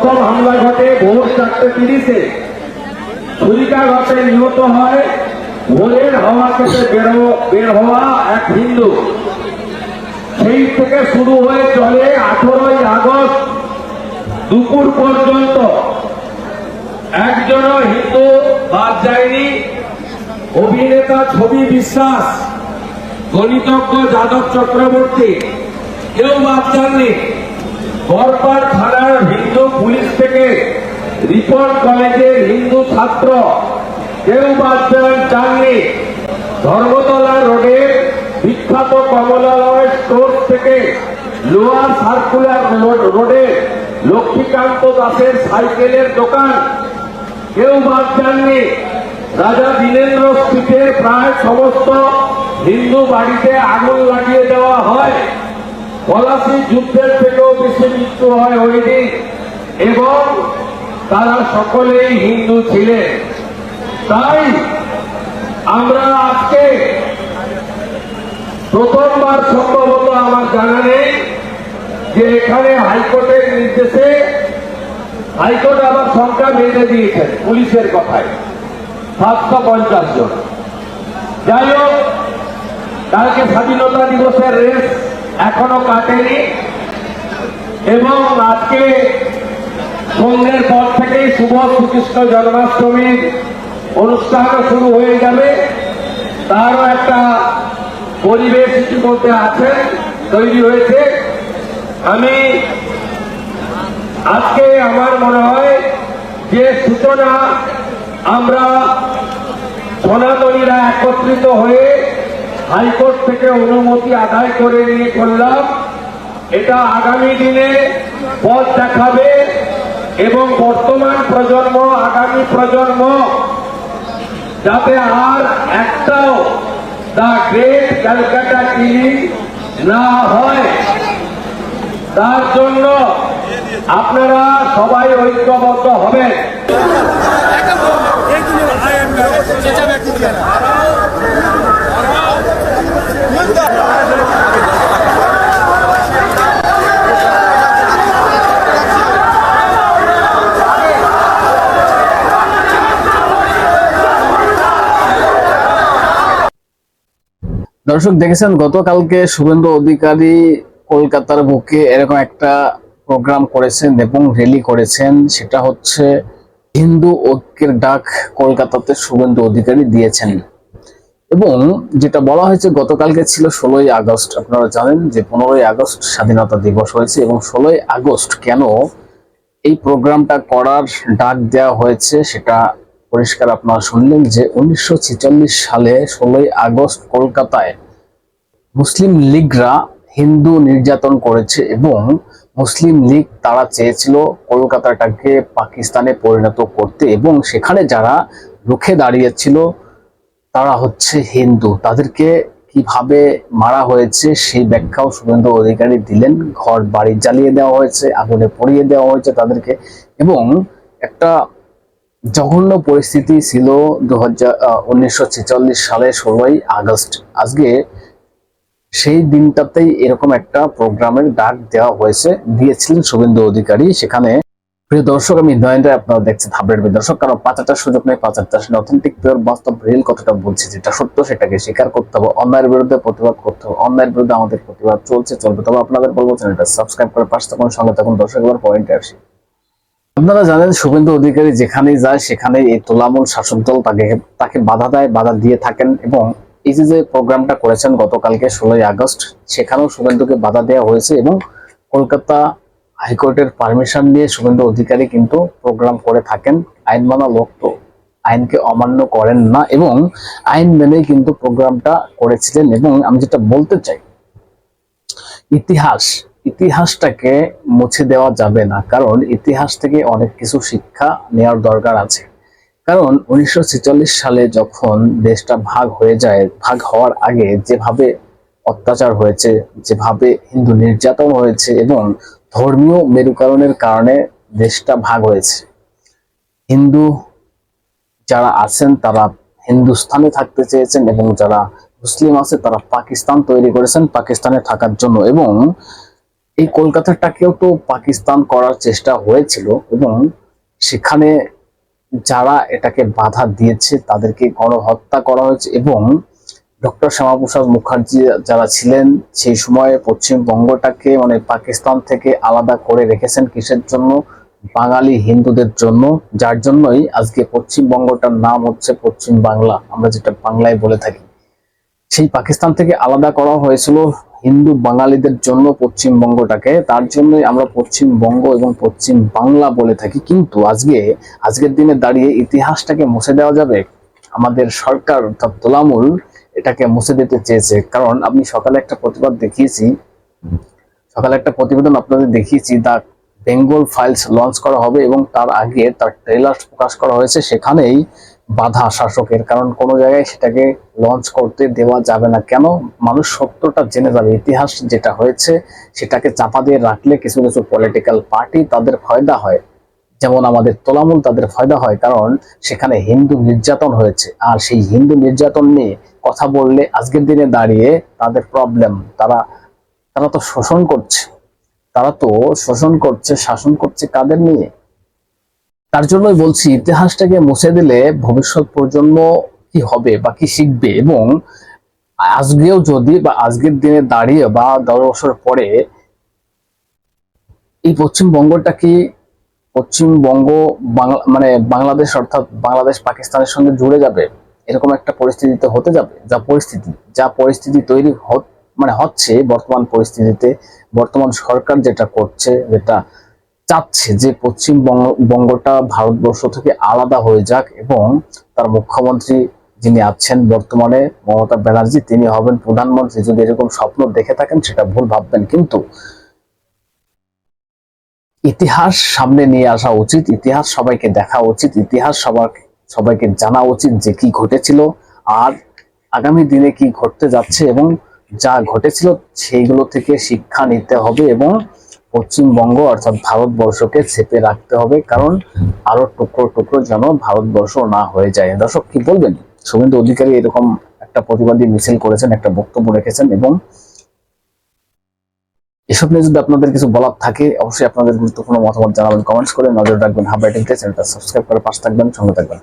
প্রথম হামলা ঘটে ভোর চারটে তিরিশে। ছুরিকাঘাতে নিহত হয় ভোরের হাওয়া থেকে বেরো বের হওয়া এক হিন্দু। সেই থেকে শুরু হয়ে চলে আঠেরোই আগস্ট দুপুর পর্যন্ত। একজনও হিন্দু বাদ যায়নি। অভিনেতা ছবি বিশ্বাস, গণিতজ্ঞ যাদব চক্রবর্তী, কেউ বাদ যাননি। বরপাড় থানার হিন্দু পুলিশ থেকে রিপন কলেজের হিন্দু ছাত্র কেউ যান- যাননি ধর্মতলা রোডের বিখ্যাত কমলালয় স্টোর থেকে লোয়ার সার্কুলার রোডে লক্ষ্মীকান্ত দাসের সাইকেলের দোকান। কেউ বাদ যাননি। রাজা দীনেন্দ্র স্ট্রিটের প্রায় সমস্ত হিন্দু বাড়িতে আগুন লাগিয়ে দেওয়া হয়। পলাশি যুদ্ধের থেকেও বেশি মৃত্যু হয় ওই এবং তারা সকলেই হিন্দু ছিলেন তাই আমরা আজকে প্রথমবার সম্ভবত আমার জানা নেই যে এখানে হাইকোর্টের নির্দেশে হাইকোর্ট আবার সংখ্যা বেঁধে দিয়েছেন পুলিশের কথায়। সাতশো পঞ্চাশ জন। যাই হোক, কালকে স্বাধীনতা দিবসের রেস এখনও কাটেনি এবং আজকে সন্ধ্যের পর থেকেই শুভ শ্রীকৃষ্ণ জন্মাষ্টমীর অনুষ্ঠানও শুরু হয়ে যাবে। তারও একটা পরিবেশ ইতিমধ্যে আছে, তৈরি হয়েছে। আমি আজকে আমার মনে হয় যে সূচনা আমরা সনাতনীরা একত্রিত হয়ে হাইকোর্ট থেকে অনুমতি আদায় করে নিয়ে করলাম। এটা আগামী দিনে পথ দেখাবে। এবং বর্তমান প্রজন্ম আগামী প্রজন্ম যাতে আর একটাও দা গ্রেট ক্যালকাটা কিলিং না হয় তার জন্য আপনারা সবাই ঐক্যবদ্ধ হবেন দর্শক, দেখেছেন, গতকালকে শুভেন্দু অধিকারী কলকাতার বুকে এরকম একটা প্রোগ্রাম করেছেন এবং র্যালি করেছেন। সেটা হচ্ছে হিন্দু ঐক্যের ডাক কলকাতাতে শুভেন্দু অধিকারী দিয়েছেন। এবং যেটা বলা হয়েছে, গতকালকে ছিল ষোলোই আগস্ট। আপনারা জানেন যে পনেরোই আগস্ট স্বাধীনতা দিবস হয়েছে এবং ষোলোই আগস্ট কেন এই প্রোগ্রামটা করার ডাক দেওয়া হয়েছে, সেটা পরিষ্কার আপনারা শুনলেন যে উনিশশো ছেচল্লিশ সালে ষোলোই আগস্ট কলকাতায় মুসলিম লীগরা হিন্দু নির্যাতন করেছে এবং মুসলিম লীগ তারা চেয়েছিল কলকাতাটাকে পাকিস্তানে পরিণত করতে এবং সেখানে যারা রুখে দাঁড়িয়েছিল তারা হচ্ছে হিন্দু। তাদেরকে কীভাবে মারা হয়েছে সেই ব্যাখ্যাও শুভেন্দু অধিকারী দিলেন। ঘর বাড়ি জ্বালিয়ে দেওয়া হয়েছে, আগুনে পড়িয়ে দেওয়া হয়েছে তাদেরকে এবং একটা জঘন্য পরিস্থিতি ছিল দু সালে ষোলোই আগস্ট। আজকে সেই দিনটাতেই এরকম একটা প্রোগ্রামের ডাক দেওয়া হয়েছে, দিয়েছিলেন শুভেন্দু অধিকারী। সেখানে প্রিয় দর্শক, আমি নয়ন আপনারা দেখছেন হাবড়ের দর্শক, কারণ পাচারটার সুযোগ নেই আসলে অথেন্টিক পিওর বাস্তব রিয়েল কথাটা বলছি, যেটা সত্য সেটাকে স্বীকার করতে হবে। অন্যায়ের বিরুদ্ধে প্রতিবাদ করতে হবে, অন্যায়ের বিরুদ্ধে আমাদের প্রতিবাদ চলছে, চলবে। তবে আপনাদের বলব চ্যানেলটা সাবস্ক্রাইব করে পাশে থাকুন, সঙ্গে থাকুন। দর্শক পয়েন্টে আসি। আপনারা জানেন শুভেন্দু অধিকারী যেখানেই যায় সেখানে এই তোলামূল শাসক দল তাকে তাকে বাধা দেয়, বাধা দিয়ে থাকেন এবং এই যে যে প্রোগ্রামটা করেছেন গতকালকে ষোলোই আগস্ট, সেখানেও শুভেন্দুকে বাধা দেওয়া হয়েছে এবং কলকাতা হাইকোর্টের পারমিশন নিয়ে শুভেন্দু অধিকারী কিন্তু প্রোগ্রাম করে থাকেন। আইন মানা লোক তো আইনকে অমান্য করেন না এবং আইন মেনেই কিন্তু প্রোগ্রামটা করেছিলেন এবং আমি যেটা বলতে চাই, ইতিহাস ইতিহাসটাকে মুছে দেওয়া যাবে না, কারণ ইতিহাস থেকে অনেক কিছু শিক্ষা নেওয়ার দরকার আছে। কারণ উনিশশো সালে যখন দেশটা ভাগ হয়ে যায়, ভাগ হওয়ার আগে যেভাবে অত্যাচার হয়েছে, যেভাবে হিন্দু নির্যাতন হয়েছে এবং ধর্মীয় মেরুকরণের কারণে দেশটা ভাগ হয়েছে। হিন্দু যারা আছেন, তারা হিন্দুস্থানে থাকতে চেয়েছেন এবং যারা মুসলিম আছে, তারা পাকিস্তান তৈরি করেছেন পাকিস্তানে থাকার জন্য এবং এই কলকাতাটাকেও তো পাকিস্তান করার চেষ্টা হয়েছিল এবং সেখানে যারা এটাকে বাধা দিয়েছে, তাদেরকে গণহত্যা করা হয়েছে এবং ডক্টর শ্যামাপ্রসাদ মুখার্জি যারা ছিলেন, সেই সময়ে পশ্চিমবঙ্গটাকে মানে পাকিস্তান থেকে আলাদা করে রেখেছেন কিসের জন্য? বাঙালি হিন্দুদের জন্য, যার জন্যই আজকে পশ্চিমবঙ্গটার নাম হচ্ছে পশ্চিম বাংলা, আমরা যেটা বাংলায় বলে থাকি। সেই পাকিস্তান থেকে আলাদা করা হয়েছিল হিন্দু বাঙালিদের জন্য পশ্চিমবঙ্গটাকে, তার জন্যই আমরা পশ্চিমবঙ্গ এবং পশ্চিম বাংলা বলে থাকি। কিন্তু আজকে, আজকের দিনে দাঁড়িয়ে ইতিহাসটাকে মুছে দেওয়া যাবে? আমাদের সরকার অর্থাৎ তোলামূল এটাকে মুছে দিতে চেয়েছে। কারণ আমি সকালে একটা প্রতিবাদ দেখিয়েছি, সকালে একটা প্রতিবেদন আপনাদের দেখিয়েছি দা বেঙ্গল ফাইলস লঞ্চ করা হবে এবং তার আগে তার ট্রেলার প্রকাশ করা হয়েছে, সেখানেই বাধা শাসকের। কারণ কোনো জায়গায় সেটাকে লঞ্চ করতে দেওয়া যাবে না। কেন? মানুষ সত্যটা জেনে যাবে। ইতিহাস যেটা হয়েছে, সেটাকে চাপা দিয়ে রাখলে কিছু কিছু পলিটিক্যাল পার্টি তাদের ফয়দা হয়। যেমন আমাদের তোলামূল তাদের ফয়দা হয়, কারণ সেখানে হিন্দু নির্যাতন হয়েছে। আর সেই হিন্দু নির্যাতন নিয়ে কথা বললে আজকের দিনে দাঁড়িয়ে তাদের প্রবলেম তারা তারা তো শোষণ করছে। তারা তো শোষণ করছে, শাসন করছে কাদের নিয়ে? তার জন্যই বলছি, ইতিহাসটাকে মুছে দিলে ভবিষ্যৎ প্রজন্ম কি হবে বা কি শিখবে এবং আজকেও যদি বা আজকের দিনে দাঁড়িয়ে বা দশ বছর পরে এই পশ্চিমবঙ্গটা কি পশ্চিমবঙ্গ বাংলা মানে বাংলাদেশ অর্থাৎ বাংলাদেশ পাকিস্তানের সঙ্গে জুড়ে যাবে? এরকম একটা পরিস্থিতিতে হতে যাবে, যা পরিস্থিতি যা পরিস্থিতি তৈরি মানে হচ্ছে বর্তমান পরিস্থিতিতে বর্তমান সরকার যেটা করছে, যেটা চাচ্ছে যে পশ্চিমবঙ্গ বঙ্গটা ভারতবর্ষ থেকে আলাদা হয়ে যাক এবং তার মুখ্যমন্ত্রী যিনি আছেন বর্তমানে মমতা ব্যানার্জি, তিনি হবেন প্রধানমন্ত্রী। যদি এরকম স্বপ্ন দেখে থাকেন, সেটা ভুল ভাববেন। কিন্তু ইতিহাস সামনে নিয়ে আসা উচিত, ইতিহাস সবাইকে দেখা উচিত, ইতিহাস সবার, সবাইকে জানা উচিত যে কি ঘটেছিল, আর আগামী দিনে কি ঘটতে যাচ্ছে এবং যা ঘটেছিল সেইগুলো থেকে শিক্ষা নিতে হবে এবং পশ্চিমবঙ্গ অর্থাৎ ভারতবর্ষকে চেপে রাখতে হবে, কারণ আরও টুকরো টুকরো যেন ভারতবর্ষ না হয়ে যায়। দর্শক, কি বলবেন? শুভেন্দু অধিকারী এরকম একটা প্রতিবাদী মিছিল করেছেন, একটা বক্তব্য রেখেছেন এবং এসব নিয়ে যদি আপনাদের কিছু বলার থাকে, অবশ্যই আপনাদের গুরুত্বপূর্ণ মতামত জানাবেন, কমেন্টস করে নজর রাখবেন। হাবাইটিং চ্যানেলটা সাবস্ক্রাইব করে পাশে থাকবেন, সঙ্গে থাকবেন।